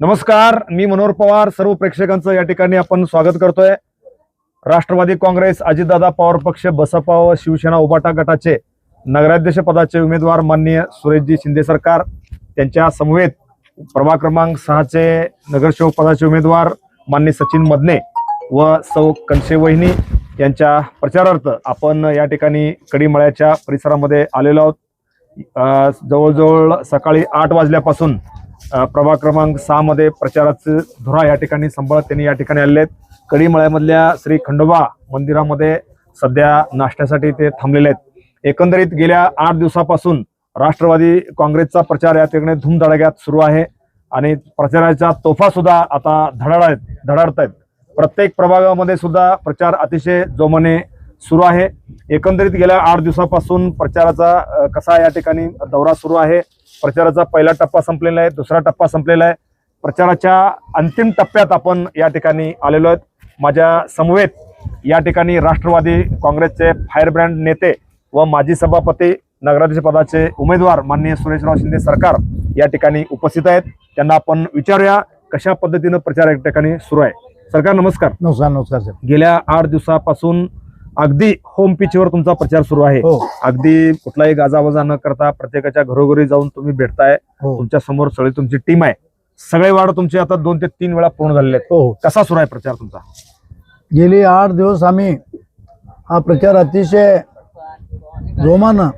नमस्कार मी मनोहर पवार. सर्व प्रेक्षकांचं या ठिकाणी आपण स्वागत करतोय. राष्ट्रवादी काँग्रेस अजितदादा पवार पक्ष बसपा व शिवसेना उबाटा गटाचे नगराध्यक्ष पदाचे उमेदवार माननीय सुरेशजी शिंदे सरकार. त्यांच्या समवेत प्रभाग क्रमांक सहाचे नगरसेवक पदाचे उमेदवार माननीय सचिन मदने व सौ कनशे वहिनी यांच्या प्रचारार्थ आपण या ठिकाणी कडीमळ्याच्या परिसरामध्ये आलेलो आहोत. जवळजवळ सकाळी आठ वाजल्यापासून प्रभाग क्रमांक सहा मध्ये प्रचाराचं धुरा या ठिकाणी सांभाळत त्यांनी या ठिकाणी आलेले आहेत कडीमळ्यामधल्या श्री खंडोबा मंदिरामध्ये सध्या नाश्त्यासाठी ते थांबलेले आहेत एकंदरीत गेल्या आठ दिवसापासून राष्ट्रवादी काँग्रेसचा प्रचार या ठिकाणी धूमधडाक्यात सुरू आहे आणि प्रचाराच्या तोफा सुद्धा आता धडाड आहेत धडाडत आहेत प्रत्येक प्रभागामध्ये सुद्धा प्रचार अतिशय जोमाने सुरू आहे. एकंदरीत गेल्या आठ दिवसापासून प्रचाराचा कसा या ठिकाणी दौरा सुरू आहे? प्रचाराचा पहिला टप्पा संपलेला आहे दुसरा टप्पा संपलेला आहे. प्रचाराच्या अंतिम टप्प्यात आपण या ठिकाणी आलेलो आहेत. माझ्या समवेत या ठिकाणी राष्ट्रवादी काँग्रेसचे फायर ब्रँड नेते व माजी सभापती नगराध्यक्ष पदाचे उमेदवार माननीय सुरेशराव शिंदे सरकार या ठिकाणी उपस्थित आहेत. त्यांना आपण विचारूया कशा पद्धतीनं प्रचार या ठिकाणी सुरू आहे? सरकार नमस्कार. नमस्कार नमस्कार सर. गेल्या आठ दिवसापासून अगदी होम पिचवर तुमचा प्रचार सुरू आहे. हो. अगदी कुठलाही गाजावाजा न करता प्रत्येकाच्या घरोघरी जाऊन तुम्ही भेटताय. हो. तुमच्यासमोर सगळी तुमची टीम आहे. सगळे वाढ तुमचे आता दोन ते तीन वेळा पूर्ण झालेले आहेत. हो. कसा सुरू आहे प्रचार तुमचा? गेली आठ दिवस आम्ही हा प्रचार अतिशय जोमानं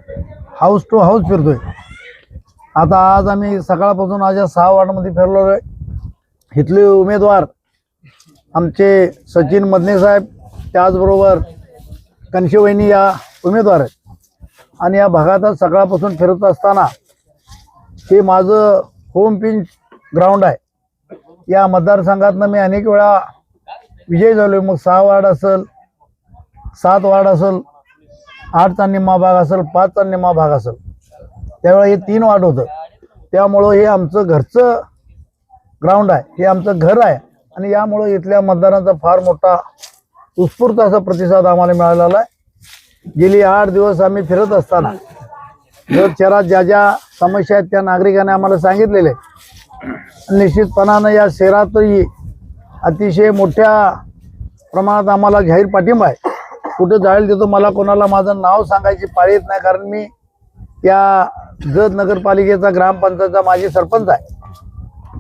हाऊस टू हाऊस फिरतोय. आता आज आम्ही सकाळपासून आज या सहा वार्डमध्ये फिरलो आहे. इथले उमेदवार आमचे सचिन मदने साहेब त्याचबरोबर कनशेवहिनी या उमेदवार आहेत. आणि या भागात सकाळपासून फिरत असताना हे माझं होम पिंच ग्राउंड आहे. या मतदारसंघातनं मी अनेक वेळा विजय झालो मग सहा वार्ड असेल सात वार्ड असेल आठचा निम्मा भाग असेल पाचचा निम्मा भाग असेल. त्यावेळेला हे तीन वार्ड होतं. त्यामुळं हे आमचं घरचं ग्राउंड आहे. हे आमचं घर आहे. आणि यामुळं इथल्या मतदारांचा फार मोठा उत्स्फूर्त असा प्रतिसाद आम्हाला मिळालेला आहे. गेली आठ दिवस आम्ही फिरत असताना जर शहरात ज्या ज्या समस्या आहेत त्या नागरिकांनी आम्हाला सांगितलेले निश्चितपणानं या शहरातही अतिशय मोठ्या प्रमाणात आम्हाला जाहीर पाठिंबा आहे. कुठं जाईल तिथं मला कोणाला माझं नाव सांगायची पाळी येत नाही कारण मी या जत नगरपालिकेचा ग्रामपंचायतचा माझी सरपंच आहे.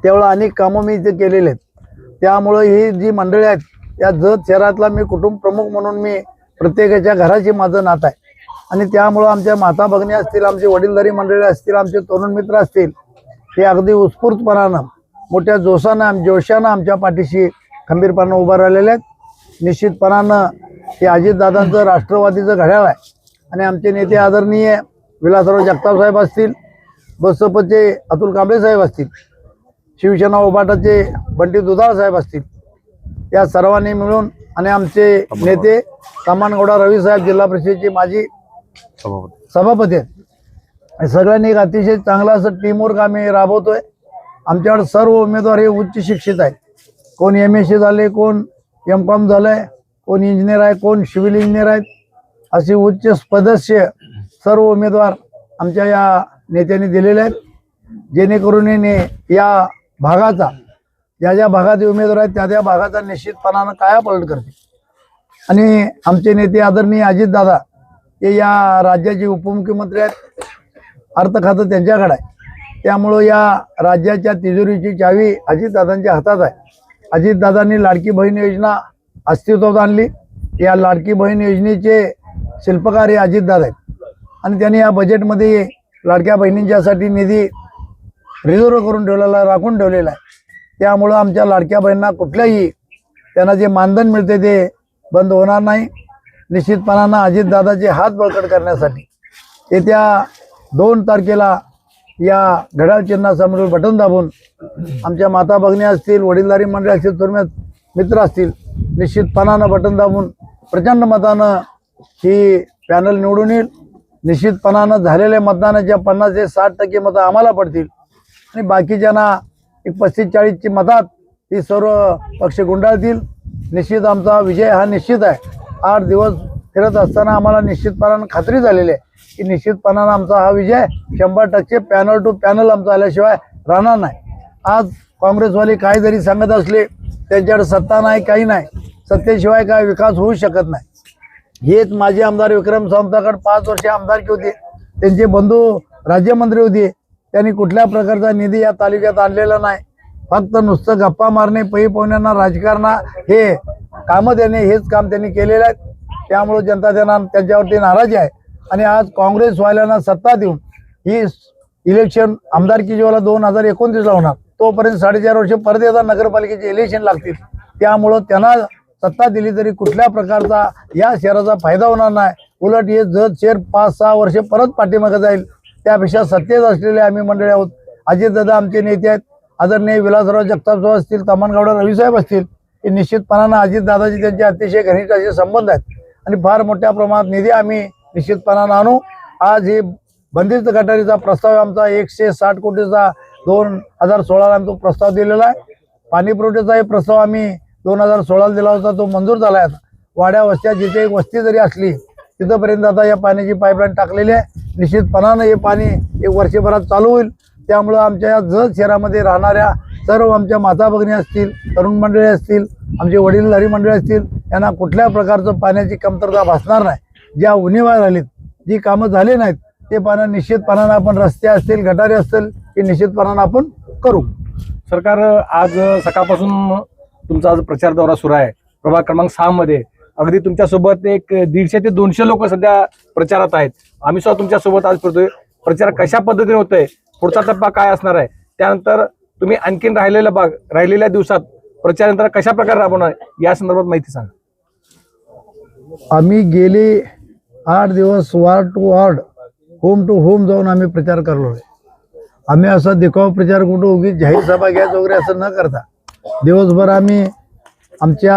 त्यावेळेला अनेक कामं मी इथे केलेले आहेत. त्यामुळं ही जी मंडळी आहेत या जत शहरातला मी कुटुंब प्रमुख म्हणून मी प्रत्येकाच्या घराची माझं नातं आहे. आणि त्यामुळं आमच्या माता भगिनी असतील आमचे वडीलधारी मंडळी असतील आमचे तरुण मित्र असतील ते अगदी उत्स्फूर्तपणानं मोठ्या जोशानं आम जोशानं आमच्या पाठीशी खंबीरपणानं उभं राहिलेले आहेत. निश्चितपणानं हे अजितदादांचं राष्ट्रवादीचं घड्याळ आहे. आणि आमचे नेते आदरणीय विलासराव जगताप साहेब असतील बसपचे अतुल कांबळे साहेब असतील शिवसेना उभाटाचे बंटी दुधाळ साहेब असतील या सर्वांनी मिळून आणि आमचे नेते सामानगौडा रवी साहेब जिल्हा परिषदेचे माजी सभापती. आहेत. सगळ्यांनी एक अतिशय चांगलं असं टीमवर्क आम्ही राबवतोय. आमच्याकडे सर्व उमेदवार हे उच्च शिक्षित आहेत. कोण एम एस सी झाले कोण एम कॉम झालंय कोण इंजिनियर आहे कोण सिव्हिल इंजिनियर आहेत. असे उच्च पदस्य सर्व उमेदवार आमच्या या नेत्यांनी दिलेले आहेत. जेणेकरून या भागाचा ज्या ज्या भागात उमेदवार आहेत त्या त्या भागाचा निश्चितपणानं कायापलट करते आणि आमचे नेते आदरणीय अजितदादा हे या राज्याचे उपमुख्यमंत्री आहेत. अर्थ खातं त्यांच्याकडे आहे. त्यामुळं या राज्याच्या तिजोरीची चावी अजितदादांच्या हातात आहे. अजितदादांनी लाडकी बहीण योजना अस्तित्वात आणली. या लाडकी बहीण योजनेचे शिल्पकार हे अजितदादा आहेत. आणि त्यांनी या बजेटमध्ये लाडक्या बहिणींच्यासाठी निधी रिझर्व करून ठेवलेला राखून ठेवलेला आहे. त्यामुळं आमच्या लाडक्या बहिणींना कुठल्याही त्यांना जे मानधन मिळते ते बंद होणार नाही. निश्चितपणानं अजितदादाचे हात बळकट करण्यासाठी येत्या दोन तारखेला या घड्याळ चिन्हासमोर बटन दाबून आमच्या माता भगिनी असतील वडीलधारी मंडळी असतील तरुण मित्र असतील निश्चितपणानं बटन दाबून प्रचंड मतानं ही पॅनल निवडून येईल. निश्चितपणानं झालेल्या मतदानाच्या पन्नास ते साठ टक्के मतं आम्हाला पडतील आणि बाकीच्यांना एक पस्तीस चाळीसची मतात ही सर्व पक्ष गुंडाळतील. निश्चित आमचा विजय हा निश्चित आहे. आठ दिवस फिरत असताना आम्हाला निश्चितपणानं खात्री झालेली आहे की निश्चितपणानं आमचा हा विजय शंभर टक्के पॅनल टू पॅनल आमचा आल्याशिवाय राहणार नाही. आज काँग्रेसवाले काय जरी सांगत असले त्यांच्याकडे सत्ता नाही काही नाही. सत्तेशिवाय काय विकास होऊ शकत नाही. हेच माजी आमदार विक्रम सावंताकडे पाच वर्षे आमदारकी होते. त्यांचे बंधू राज्यमंत्री होते. त्यांनी कुठल्या प्रकारचा निधी या तालुक्यात आणलेला नाही. फक्त नुसतं गप्पा मारणे पै पोहण्यांना राजकारणा हे कामं देणे हेच काम त्यांनी केलेलं आहे. त्यामुळं जनता त्यांना त्यांच्यावरती नाराजी आहे. आणि आज काँग्रेसवाल्यांना सत्ता देऊन ही इलेक्शन आमदारकी जेव्हा दोन हजार एकोणतीसला होणार. तोपर्यंत साडेचार वर्ष परत येतात नगरपालिकेचे इलेक्शन लागतील. त्यामुळं त्यांना सत्ता दिली तरी कुठल्या प्रकारचा या शहराचा फायदा होणार नाही. उलट हे जत शेर पाच सहा वर्ष परत पाठीमागं जाईल. त्यापेक्षा सत्तेत असलेले आम्ही मंडळी आहोत. अजितदादा आमचे नेते आहेत. आदरणीय विलासराव जगतापसाहेब असतील तमनगावडा रवीसाहेब असतील हे निश्चितपणानं अजितदादाचे त्यांचे अतिशय घनिष्ठ असे संबंध आहेत. आणि फार मोठ्या प्रमाणात निधी आम्ही निश्चितपणानं आणू. आज हे बंदिस्त गटारीचा प्रस्ताव आमचा. एकशे साठ कोटीचा दोन हजार सोळाला आम्ही तो प्रस्ताव दिलेला आहे. पाणी पुरवठ्याचाही प्रस्ताव आम्ही दोन हजार सोळाला दिला होता. तो मंजूर झाला आहे वाड्या वस्त्या जिथे एक वस्ती जरी असली तिथंपर्यंत आता या पाण्याची पाईपलाईन टाकलेली आहे. निश्चितपणानं हे पाणी एक वर्षभरात चालू होईल. त्यामुळं आमच्या या जत शहरामध्ये राहणाऱ्या सर्व आमच्या माता भगिनी असतील तरुण मंडळी असतील आमचे वडीलधारी मंडळी असतील यांना कुठल्या प्रकारचं पाण्याची कमतरता भासणार नाही. ज्या उणीवा राहिलीत जी कामं झाली नाहीत ते पानं निश्चितपणानं आपण रस्ते असतील गटारे असतील हे निश्चितपणानं आपण करू. सरकार आज सकाळपासून तुमचा आज प्रचार दौरा सुरू आहे. प्रभाग क्रमांक सहामध्ये अगदी तुमच्यासोबत एक दीडशे ते दोनशे लोक सध्या प्रचारात आहेत. आम्ही सुद्धा तुमच्यासोबत आज फिरतोय. प्रचार कशा पद्धतीने होतोय? पुढचा टप्पा काय असणार आहे? त्यानंतर तुम्ही आणखीन राहिलेला भाग राहिलेल्या दिवसात प्रचार यंत्रणा कशा प्रकारे राबवणार या संदर्भात माहिती सांगा. आम्ही गेले आठ दिवस ward to ward home to home जाऊन आम्ही प्रचार करलो आहे. आम्ही असा देखावा प्रचार कुठं उगीच जाहीर सभा घ्यायचं वगैरे असं न करता दिवसभर आम्ही आमच्या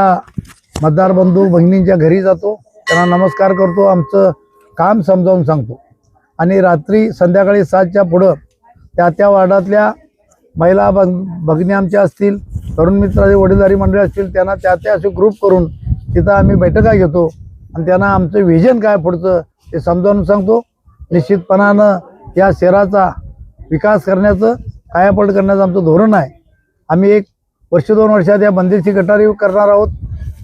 मतदार बंधू भगिनींच्या घरी जातो त्यांना नमस्कार करतो आमचं काम समजावून सांगतो. आणि रात्री संध्याकाळी सातच्या पुढं त्या त्या वार्डातल्या महिला भग भगिनी आमच्या असतील तरुण मित्राचे वडीलधारी मंडळी असतील त्यांना त्या त्या असे ग्रुप करून तिथं आम्ही बैठका घेतो. आणि त्यांना आमचं व्हिजन काय पुढचं ते समजावून सांगतो. निश्चितपणानं या शहराचा विकास करण्याचं कायापलट करण्याचं आमचं धोरण आहे. आम्ही एक वर्ष दोन वर्षात या बंदिस्ती गटारी करणार आहोत.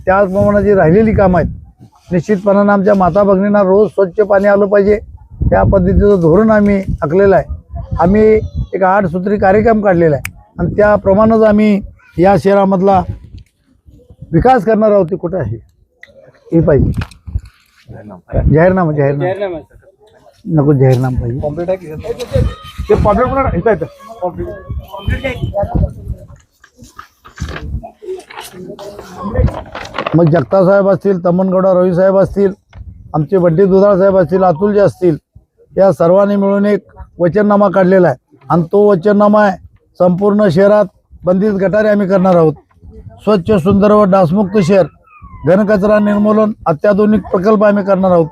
त्याचप्रमाणे जी राहिलेली कामं आहेत निश्चितपणानं आमच्या माता भगिनींना रोज स्वच्छ पाणी आलं पाहिजे. त्या पद्धतीचं धोरण आम्ही आखलेलं आहे. आम्ही एक आठ सूत्री कार्यक्रम काढलेला आहे. आणि त्याप्रमाणेच आम्ही या शहरामधला विकास करणार आहोत ते कुठं आहे? हे पाहिजे. जाहीरनामा जाहीरनामा. नको जाहीरनामा पाहिजे. ते पॉम्प्लेट पण इथं येतं मग जगता साहेब असतील तमनगौडा रवी साहेब असतील आमचे बड्डी दुधाळ साहेब असतील अतुलजी असतील या सर्वांनी मिळून एक वचननामा काढलेला आहे. आणि तो वचननामा आहे संपूर्ण शहरात बंदित गटारे आम्ही करणार आहोत. स्वच्छ सुंदर व डासमुक्त शहर घनकचरा निर्मूलन अत्याधुनिक प्रकल्प आम्ही करणार आहोत.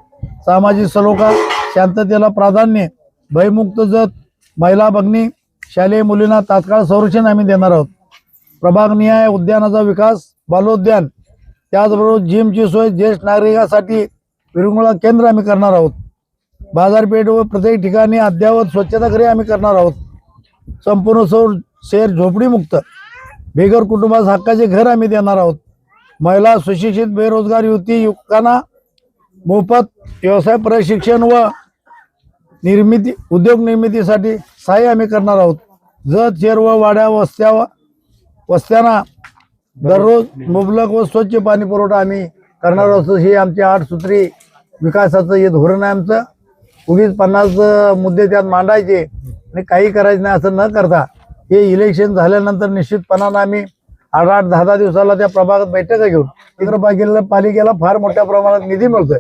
सामाजिक सलोखा शांततेला प्राधान्य भयमुक्त जत महिला भगिनी शालेय मुलींना तात्काळ संरक्षण आम्ही देणार आहोत. प्रभाग निहाय उद्यानाचा विकास बालोद्यान. त्याचबरोबर जिमची सोय ज्येष्ठ नागरिकांसाठी विरंगुळा केंद्र आम्ही करणार आहोत. बाजारपेठ व प्रत्येक ठिकाणी अद्ययावत घरी आम्ही करणार आहोत. संपूर्ण सौर शहर झोपडीमुक्त. बेघर कुटुंबास हक्काचे घर आम्ही देणार आहोत. महिला सुशिक्षित बेरोजगार युवती युवकांना मोफत व्यवसाय प्रशिक्षण व निर्मिती उद्योग निर्मितीसाठी सहाय्य आम्ही करणार आहोत. जत शेर व वाड्या वस्त्या वस्त्यांना दररोज मुबलक व स्वच्छ पाणी पुरवठा आम्ही करणार असतो. हे आमचे आठ सूत्री विकासाचं हे धोरण आहे आमचं. उगीच पन्नास मुद्दे त्यात मांडायचे आणि काही करायचं नाही असं न करता हे इलेक्शन झाल्यानंतर निश्चितपणानं आम्ही आठ आठ दहा दहा दिवसाला त्या प्रभागात बैठका घेऊन नगरपालिकेला पालिकेला फार मोठ्या प्रमाणात निधी मिळतोय.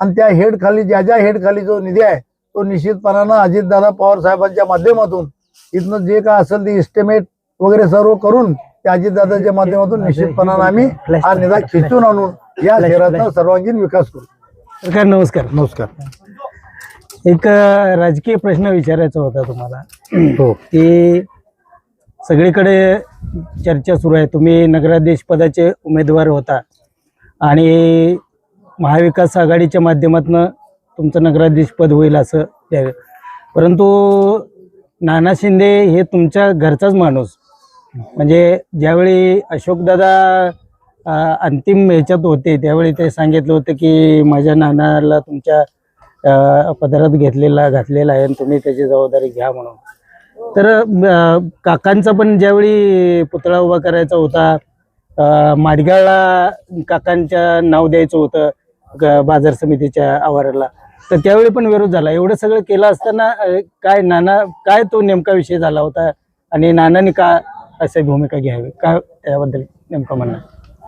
आणि त्या हेड खाली ज्या ज्या हेड खाली जो निधी आहे तो निश्चितपणानं अजितदादा पवार साहेबांच्या माध्यमातून इथनं जे काय असेल ते इस्टिमेट वगैरे सर्व करून त्या अजितदादाच्या माध्यमातून निश्चितपणानं आम्ही हा निधी खिचून आणून या शहराचा सर्वांगीण विकास करू. सरकार नमस्कार. नमस्कार. एक राजकीय प्रश्न विचारायचा होता तुम्हाला. हो. की सगळीकडे चर्चा सुरू आहे. तुम्ही नगराध्यक्ष पदाचे उमेदवार होता. आणि महाविकास आघाडीच्या माध्यमातून तुमचं नगराध्यक्ष पद होईल असं. परंतु नाना शिंदे हे तुमच्या घरचाच माणूस. म्हणजे ज्यावेळी अशोकदादा अंतिम ह्याच्यात होते त्यावेळी ते सांगितलं होतं की माझ्या नानाला तुमच्या पदरात घेतलेला घातलेला आहे आणि तुम्ही त्याची जबाबदारी घ्या म्हणून. तर काकांचा पण ज्यावेळी पुतळा उभा करायचा होता माडगाळला काकांच्या नाव द्यायचं होतं ग- बाजार समितीच्या आवाराला तर त्यावेळी पण विरोध झाला. एवढं सगळं केलं असताना काय नाना काय तो नेमका विषय झाला होता? आणि नानाने का अशी भूमिका घ्यावी. काय त्याबद्दल नेमकं म्हणणं?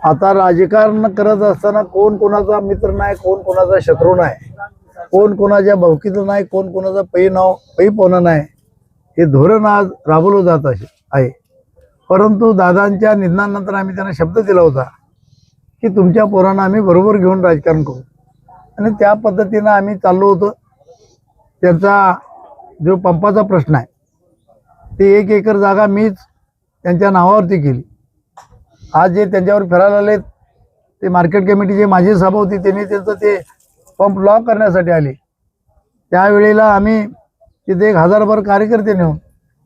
आता राजकारण करत असताना कोण कोणाचा मित्र नाही कोण कोणाचा शत्रू नाही कोण कोणाच्या भावकीचं नाही कोण कोणाचा पै नाव पै पोणं नाही हे धोरण आज राबवलं जात असे आहे. परंतु दादांच्या निधनानंतर आम्ही त्यांना शब्द दिला होता की तुमच्या पोरांना आम्ही बरोबर घेऊन राजकारण करू. आणि त्या पद्धतीनं आम्ही चाललो होतो. त्यांचा जो पंपाचा प्रश्न आहे ते एक एकर जागा मीच त्यांच्या नावावरती केली. आज जे त्यांच्यावर फिरायला आले ते मार्केट कमिटीचे माझी सभा होती त्यांनी त्यांचं ते पंप लॉक करण्यासाठी आले. त्यावेळेला आम्ही तिथे एक हजारभर कार्यकर्ते नेऊन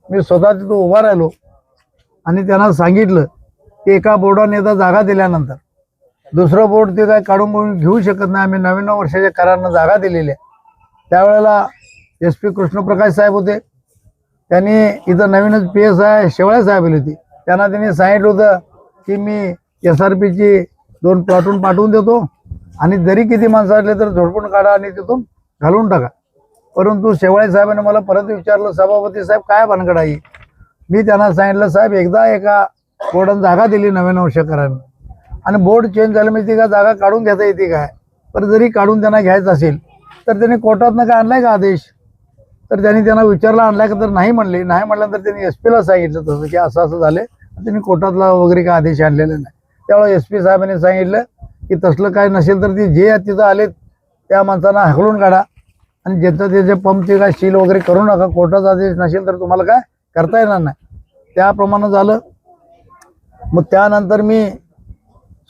मी स्वतः तिथं उभा राहिलो आणि त्यांना सांगितलं की एका बोर्डाने एकदा जागा दिल्यानंतर. दुसरं बोर्ड ते काय काढून काढून घेऊ शकत नाही आम्ही नवीन वर्षाच्या करारानं जागा दिलेल्या त्यावेळेला एस पी कृष्णप्रकाश साहेब होते त्यांनी इथं नवीनच पी एस आय शेवळ्या साहेब आली होती. त्यांना त्यांनी सांगितलं होतं की मी एस आर पीची दोन प्लॉटून पाठवून देतो आणि जरी किती माणसं असले तर झोडपून काढा आणि तिथून घालून टाका. परंतु शेवाळे साहेबांनी मला परत विचारलं सभापती साहेब काय भानगड आहे मी त्यांना सांगितलं साहेब एकदा एका बोर्डानं जागा दिली नवीन वर्षकरांना आणि बोर्ड चेंज झालं म्हणजे का जागा काढून घेता येते काय? पर जरी काढून त्यांना घ्यायचं असेल तर त्यांनी कोर्टातनं काय आणलाय का आदेश? तर त्यांनी त्यांना विचारला आणलाय का? तर नाही म्हणले. नाही म्हटल्यानंतर त्यांनी एस पीला सांगितलं तसं की असं असं झालं त्यांनी कोर्टातला वगैरे काय आदेश आणलेला नाही. त्यावेळेस एस पी साहेबांनी सांगितलं की तसलं काय नसेल तर ते जे तिथं आले त्या माणसांना हकलून काढा. आणि ज्याचं त्याचे पंप ते काय सील वगैरे करू नका कोर्टाचा आदेश नसेल तर तुम्हाला काय करता येणार नाही. त्याप्रमाणे झालं. मग त्यानंतर मी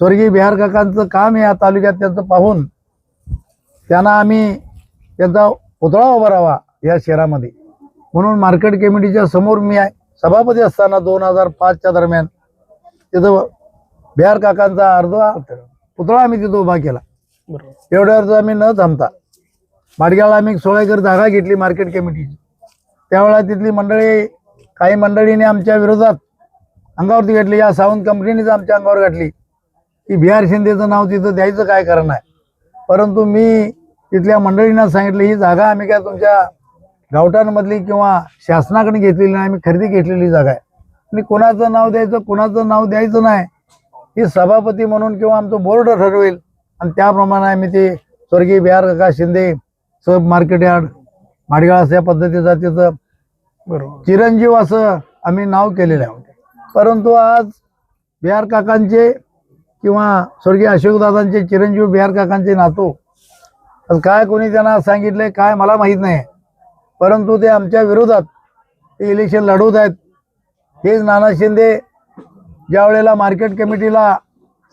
स्वर्गीय बिहार काकांचं काम या तालुक्यात त्यांचं पाहून त्यांना आम्ही त्यांचा पुतळा उभा या शहरामध्ये. म्हणून मार्केट कमिटीच्या समोर मी आहे. सभापती असताना दोन हजार पाचच्या दरम्यान तिथं बिहार काकांचा अर्धा पुतळा आम्ही तिथं उभा केला. बरोबर. एवढ्यावर आम्ही न थांबता माडग्याला आम्ही सोळा एकर जागा घेतली मार्केट कमिटीची त्यावेळेला तिथली मंडळी काही मंडळीने आमच्या विरोधात अंगावरती घातली. या सावंत कंपनीनेच आमच्या अंगावर घातली. की बिहार शिंदेचं नाव तिथं द्यायचं काय कारण आहे परंतु मी तिथल्या मंडळींना सांगितलं ही जागा आम्ही काय तुमच्या गावठाणमधली किंवा शासनाकडे घेतलेली नाही आम्ही खरेदी घेतलेली जागा आहे. आणि कोणाचं नाव द्यायचं कोणाचं नाव द्यायचं नाही ही सभापती म्हणून किंवा आमचं बोर्ड ठरवेल. आणि त्याप्रमाणे आम्ही ते स्वर्गीय Bihar Kaka Shinde sub market yard Madgal अशा पद्धतीचा तिथं बरोबर. चिरंजीव असं आम्ही नाव केलेलं आहे. परंतु आज बिहार काकांचे किंवा स्वर्गीय अशोकदादांचे चिरंजीव बिहार काकांचे नातू काय कोणी त्यांना सांगितलंय काय मला माहीत नाही. परंतु ते आमच्या विरोधात ते इलेक्शन लढवत आहेत. हेच नाना शिंदे ज्या वेळेला मार्केट कमिटीला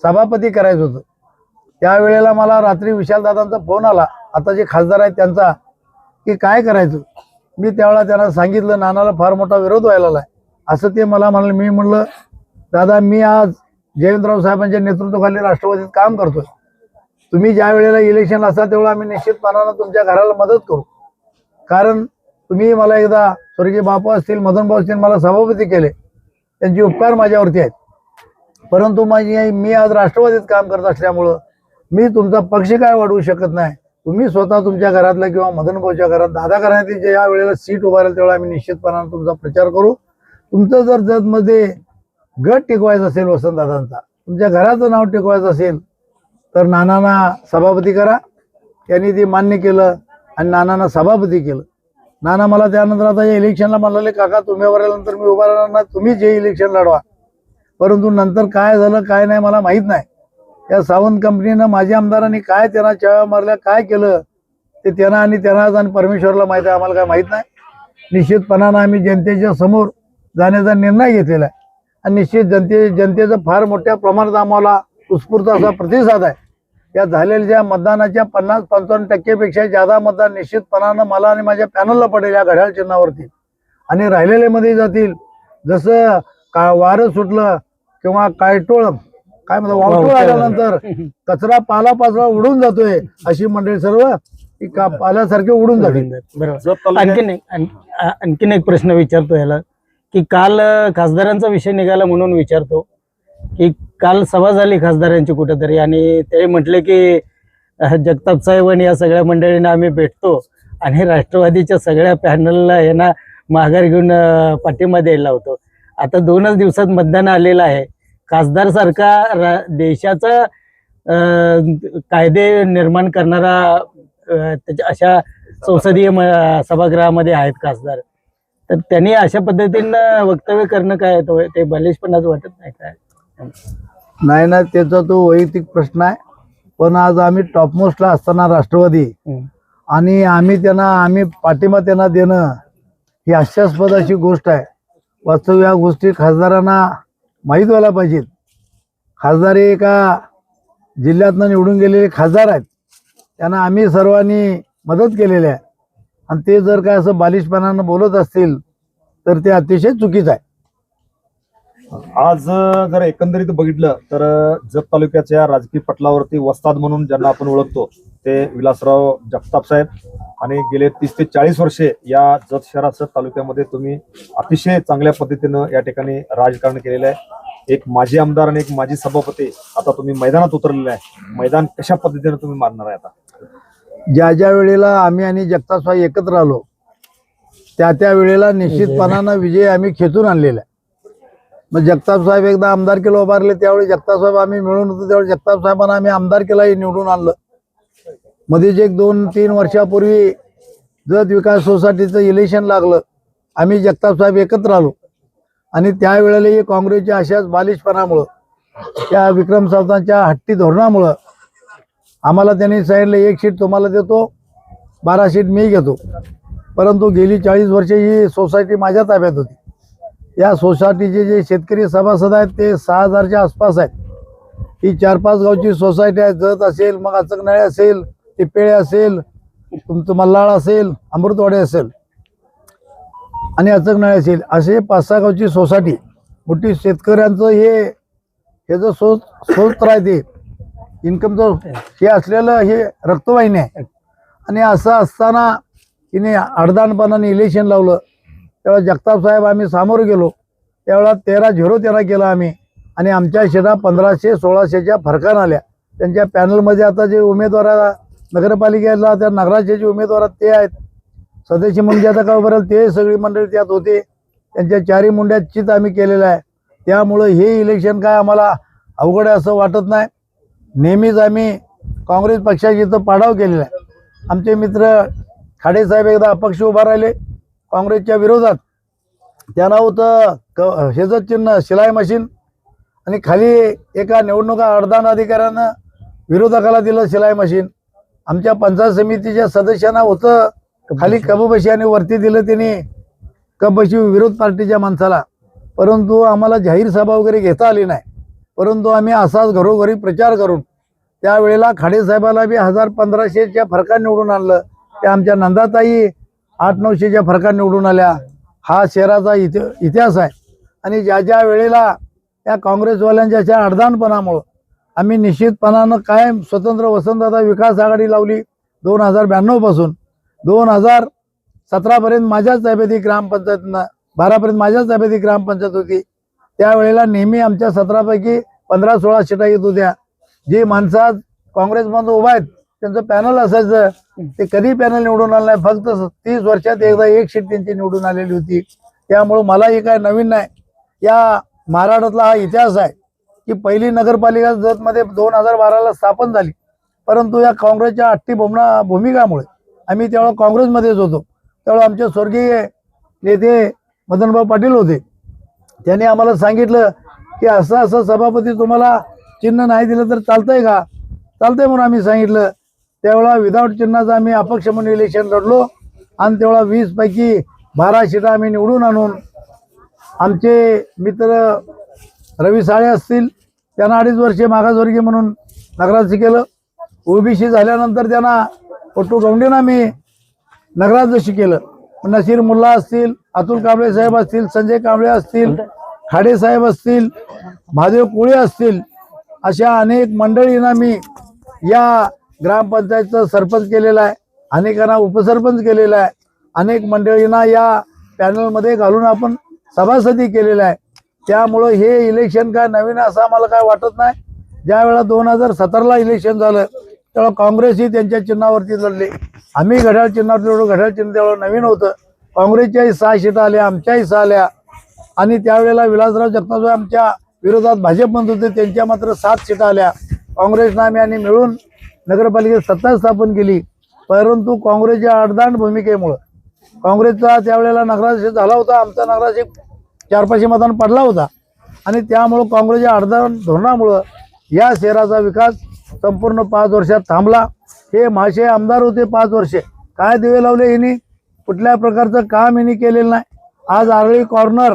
सभापती करायचं होतं त्यावेळेला मला रात्री विशालदादांचा फोन आला. आता जे खासदार आहेत त्यांचा की काय करायचं? मी त्यावेळेला त्यांना सांगितलं नानाला फार मोठा विरोध व्हायला आहे असं ते मला म्हणाले. मी म्हणलं दादा मी आज जयवंतराव साहेबांच्या नेतृत्वाखाली राष्ट्रवादीत काम करतोय. तुम्ही ज्या वेळेला इलेक्शन असाल तेवढं आम्ही निश्चितपणानं तुमच्या घराला मदत करू. कारण तुम्ही मला एकदा स्वर्गीय बापू असतील मदन भाऊ असतील मला सभापती केले. त्यांचे उपकार माझ्यावरती आहेत. परंतु माझी आई- मी आज राष्ट्रवादीत काम करत असल्यामुळं मी तुमचा पक्ष काय वाढवू शकत नाही? तुम्ही स्वतः तुमच्या घरातल्या किंवा मदन भाऊच्या घरात दादा घराण्यातील ज्या वेळेला सीट उभारेल तेवढा आम्ही निश्चितपणानं तुमचा प्रचार करू. तुमचं जर जतमध्ये गट टिकवायचा असेल वसंतदादांचा तुमच्या घराचं नाव टिकवायचं असेल तर नानांना सभापती करा. त्यांनी ते मान्य केलं आणि नानांना सभापती केलं. नाना मला त्यानंतर आता या इलेक्शनला म्हणाले काका तुम्ही उभा राहिल्यानंतर मी उभा राहणार नाही तुम्हीच हे इलेक्शन लढवा. परंतु नंतर काय झालं काय नाही मला माहीत नाही. या सावंत कंपनीनं माझ्या आमदारांनी काय त्यांना चाव्या मारल्या काय केलं ते त्यांना आणि त्यांनाच आणि परमेश्वरला माहीत आहे आम्हाला काय माहीत नाही. निश्चितपणानं आम्ही जनतेच्या समोर जाण्याचा निर्णय घेतलेला आहे. आणि निश्चित जनते जनतेचं फार मोठ्या प्रमाणात आम्हाला उत्स्फूर्त असा प्रतिसाद आहे. या झालेल्या मतदानाच्या पन्नास पंचावन्न टक्केपेक्षा जादा मतदान निश्चितपणानं मला आणि माझ्या पॅनलला पडेल या घड्याळ चिन्हावरती. आणि राहिलेले मध्ये जातील. जसं का वारं सुटलं किंवा कायटोळ काय म्हणतात वावटोळ. आल्यानंतर कचरा पाला पाचला उडून जातोय अशी मंडळी सर्व का पाल्यासारखे उडून जाते. बरोबर. जत तालुक्यात आणखीन आणखीन एक प्रश्न विचारतो याला की काल खासदारांचा विषय निघाला म्हणून विचारतो. की काल सभा झाली खासदारांची कुठेतरी आणि ते म्हटले की जगताप साहेब आणि या सगळ्या मंडळींना आम्ही भेटतो आणि राष्ट्रवादीच्या सगळ्या पॅनलला यांना माघार घेऊन पाठिंबा द्यायला होतो आता दोनच दिवसात मतदान आलेलं आहे. खासदार सारखा देशाचा कायदे निर्माण करणारा त्याच्या अशा संसदीय सभागृहामध्ये आहेत खासदार. तर त्यांनी अशा पद्धतीनं वक्तव्य करणं काय ते बलिशपणाच वाटत नाही काय? नाही ना त्याचा तो वैयक्तिक प्रश्न आहे. पण आज आम्ही टॉपमोस्टला असताना राष्ट्रवादी. आणि आम्ही त्यांना आम्ही पाठिंबा त्यांना देणं ही हास्यास्पद अशी गोष्ट आहे. वास्तव या गोष्टी खासदारांना माहीत व्हायला पाहिजेत. खासदार हे एका जिल्ह्यातनं निवडून गेलेले खासदार आहेत. त्यांना आम्ही सर्वांनी मदत केलेली आहे. आणि ते जर काय असं बालिशपणानं बोलत असतील तर ते अतिशय चुकीचं आहे. आज जर एकंदरीत बघितलं तर जत तालुक्याच्या राजकीय पटलावरती वस्ताद म्हणून ज्यांना आपण ओळखतो ते विलासराव जगताप साहेब. आणि गेले तीस ते चाळीस वर्षे या जत शहरासह तालुक्यामध्ये तुम्ही अतिशय चांगल्या पद्धतीनं या ठिकाणी राजकारण केलेलं आहे. एक माजी आमदार आणि एक माजी सभापती आता तुम्ही मैदानात उतरलेले आहे. मैदान कशा पद्धतीनं तुम्ही मारणार आहे आता? ज्या ज्या वेळेला आम्ही आणि जगतापसाहेब एकत्र आलो त्या त्या वेळेला निश्चितपणानं विजय आम्ही खेचून आणलेला आहे. मग जगताप साहेब एकदा आमदार केलं उभारले त्यावेळी जगताप साहेब आम्ही मिळून होतो त्यावेळी जगताप साहेबांना आम्ही आमदार केलाही निवडून आणलं. मध्येच एक दोन तीन वर्षापूर्वी जत विकास सोसायटीचं इलेक्शन लागलं आम्ही जगताप साहेब एकत्र आलो. आणि त्यावेळेलाही काँग्रेसच्या अशाच बालिशपणामुळं त्या विक्रम सावतांच्या हट्टी धोरणामुळं आम्हाला त्यांनी सांगितलं एक सीट तुम्हाला देतो बारा सीट मी घेतो. परंतु गेली चाळीस वर्षे ही सोसायटी माझ्या ताब्यात होती. या सोसायटीचे जे शेतकरी सभासद आहेत ते सहा हजारच्या आसपास आहेत. ही चार पाच गावची सोसायटी आहे जत असेल मग अचकनाळे असेल टिपेळे असेल तुमचं मल्लाळ असेल अमृतवाडी असेल आणि अचकनाळे असेल असे पाच सहा गावची सोसायटी. मोठी शेतकऱ्यांचं हे हे जो सो स्रोत आहे ते इन्कमचं हे असलेलं हे रक्तवाहिनी आहे. आणि असं असताना तिने अडदानपणाने इलेक्शन लावलं. तेव्हा जगताप साहेब आम्ही सामोरं गेलो. त्यावेळेला तेरा झिरो तेरा केला आम्ही. आणि आमच्या शेता पंधराशे सोळाशेच्या फरकान आल्या. त्यांच्या पॅनलमध्ये आता जे उमेदवार नगरपालिकेला त्या नगराचे जे उमेदवार ते आहेत. सदस्य मुंडे आता काय उभं ते सगळी मंडळी त्यात होते. त्यांच्या चारी मुंड्यात चित आम्ही केलेलं आहे. त्यामुळं हे इलेक्शन काय आम्हाला अवघड आहे असं वाटत नाही. नेहमीच आम्ही काँग्रेस पक्षाची तर पाडाव केलेला आहे. आमचे मित्र खाडेसाहेब एकदा अपक्ष उभा राहिले. काँग्रेसच्या विरोधात. त्यांना होतं क ह्याचं चिन्ह शिलाई मशीन आणि खाली एका निवडणुका अडदान अधिकाऱ्यानं विरोधकाला दिलं शिलाई मशीन. आमच्या पंचायत समितीच्या सदस्यांना होतं खाली कबबशी आणि वरती दिलं त्यांनी कबबशी विरोध पार्टीच्या माणसाला. परंतु आम्हाला जाहीर सभा वगैरे घेता आली नाही. परंतु आम्ही असाच घरोघरी प्रचार करून त्यावेळेला खाडे साहेबाला बी हजार पंधराशेच्या फरकाने निवडून आणलं. त्या आमच्या नंदाताई आठ नऊशेच्या फरकात निवडून आल्या. हा शहराचा इति इतिहास आहे. आणि ज्या ज्या वेळेला त्या काँग्रेसवाल्यांच्या अशा अडदानपणामुळं आम्ही निश्चितपणानं कायम स्वतंत्र वसंतदादा विकास आघाडी लावली दोन हजार ब्याण्णवपासून दोन हजार सतरापर्यंत माझ्याच ताब्याती ग्रामपंचायतनं बारापर्यंत माझ्याच ताब्याती ग्रामपंचायत होती. त्यावेळेला नेहमी आमच्या सतरापैकी पंधरा सोळा शिटा येत होत्या. जी माणसं आज उभा आहेत त्यांचं पॅनल असायचं. ते कधी पॅनल निवडून आलं नाही. फक्त तीस वर्षात एकदा एक सीट त्यांची निवडून आलेली होती. त्यामुळं मला हे काय नवीन नाही. या महाराष्ट्रातला हा इतिहास आहे की पहिली नगरपालिका जतमध्ये दोन हजार बाराला स्थापन झाली. परंतु या काँग्रेसच्या अट्टी भूमना भूमिकामुळे आम्ही त्यावेळेला काँग्रेसमध्येच होतो. त्यावेळेला आमचे स्वर्गीय नेते मदनभाऊ पाटील होते. त्यांनी आम्हाला सांगितलं की असं असं सभापती तुम्हाला चिन्ह नाही दिलं तर चालतंय का? चालतंय म्हणून आम्ही सांगितलं. त्यावेळेला विदाऊट चिन्हाचं आम्ही अपक्ष म्हणून इलेक्शन लढलो. आणि तेवढा वीस पैकी बारा सीटा आम्ही निवडून आणून आमचे मित्र रवी साळे असतील त्यांना अडीच वर्षे मागासवर्गीय म्हणून नगराध्यक्ष केलं. ओबीसी झाल्यानंतर त्यांना पोटू गौंडीनं आम्ही नगराध्यक्ष केलं. नसीर मुल्ला असतील अतुल कांबळे साहेब असतील संजय कांबळे असतील खाडेसाहेब असतील महादेव कोळी असतील अशा अनेक मंडळींना मी या ग्रामपंचायतचा सरपंच केलेला आहे. अनेकांना उपसरपंच केलेला आहे. अनेक मंडळींना या पॅनलमध्ये घालून आपण सभासदी केलेलं आहे. त्यामुळं हे इलेक्शन काय नवीन असं आम्हाला काय वाटत नाही. ज्यावेळा दोन हजार सतराला इलेक्शन झालं तेव्हा काँग्रेसही त्यांच्या चिन्हावरती लढली. आम्ही घड्याळ चिन्हावर लढलो घड्याळ चिन्ह तेवढं नवीन होतं. काँग्रेसच्याही सहा शिटा आल्या आमच्याही सहा आल्या. आणि त्यावेळेला विलासराव जगताजो आमच्या विरोधात भाजपमध्ये होते त्यांच्या मात्र सात सीटा आल्या. काँग्रेसनं आम्ही आणि मिळून नगरपालिकेत सत्ता स्थापन केली परंतु काँग्रेसच्या अडदांड भूमिकेमुळं. काँग्रेसचा त्यावेळेला नगराध्यक्ष झाला होता आमचा नगराध्यक्ष चार पाचशे मतांना पडला होता. आणि त्यामुळं काँग्रेसच्या अडदांड धोरणामुळं या शहराचा विकास संपूर्ण पाच वर्षात थांबला. हे माशे आमदार होते पाच वर्षे. काय दिवे लावले यांनी कुठल्या प्रकारचं काम यांनी केलेलं नाही. आज आरळी कॉर्नर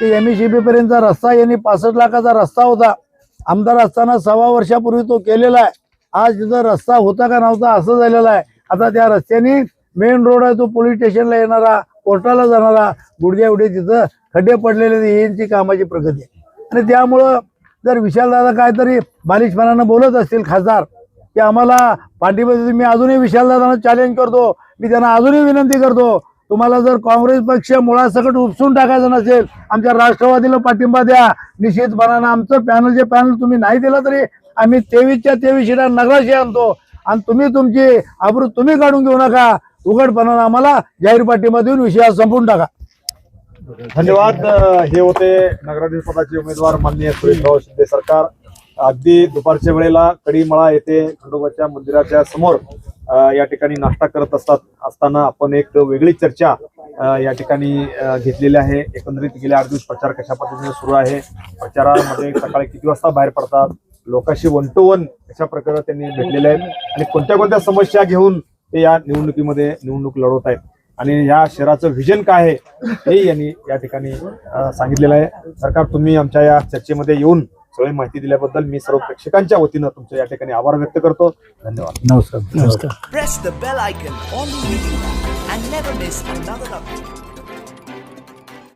ते एम ई पर्यंतचा रस्ता यांनी पासष्ट लाखाचा रस्ता होता. आमदार असताना सव्वा वर्षापूर्वी तो केलेला आहे. आज तिथं रस्ता होता का नव्हता असं झालेलं आहे. आता त्या रस्त्याने मेन रोड आहे तो पोलीस स्टेशनला येणारा कोर्टाला जाणारा गुडघ्या एवढे तिथं खड्डे पडलेले यांची कामाची प्रगती आहे. आणि त्यामुळं जर विशालदादा काहीतरी बालिशपणानं बोलत असतील खासदार की आम्हाला पाठिंबा मी अजूनही विशालदादांना चॅलेंज करतो मी त्यांना अजूनही विनंती करतो तुम्हाला जर काँग्रेस पक्ष मुळासकट उपसून टाकायचं नसेल आमच्या राष्ट्रवादीला पाठिंबा द्या निश्चितपणानं आमचं पॅनल जे पॅनल तुम्ही नाही दिलं तरी आम्ही तेवीसच्या तेवीस शिरा नगराशी आणतो. आणि तुम्ही तुमची आबरू तुम्ही काढून घेऊ नका. उघडपणानं आम्हाला जाहीर पाठिंबा देऊन विषयात संपून टाका. धन्यवाद. हे होते नगराध्यक्ष पदाचे उमेदवार माननीय सुरेशराव शिंदे सरकार. अगदी दुपारच्या वेळेला कडीमळा येथे खंडोबाच्या मंदिराच्या समोर या ठिकाणी नाश्ता करत असतात. असताना आपण एक वेगळी चर्चा या ठिकाणी घेतलेली आहे. एकंदरीत गेल्या आठ दिवस प्रचार कशा पद्धतीने सुरू आहे? प्रचारामध्ये सकाळी किती वाजता बाहेर पडतात? लोकांशी वन टू वन अशा प्रकारे त्यांनी भेटलेले आहेत. आणि कोणत्या कोणत्या समस्या घेऊन ते या निवडणुकीमध्ये निवडणूक लढवत आहेत? आणि ह्या शहराचं व्हिजन काय आहे हे यांनी या ठिकाणी सांगितलेलं आहे. सरकार तुम्ही आमच्या या चर्चेमध्ये येऊन सगळी माहिती दिल्याबद्दल मी सर्व प्रेक्षकांच्या वतीनं तुमचं या ठिकाणी आभार व्यक्त करतो. धन्यवाद. नमस्कार. नमस्कार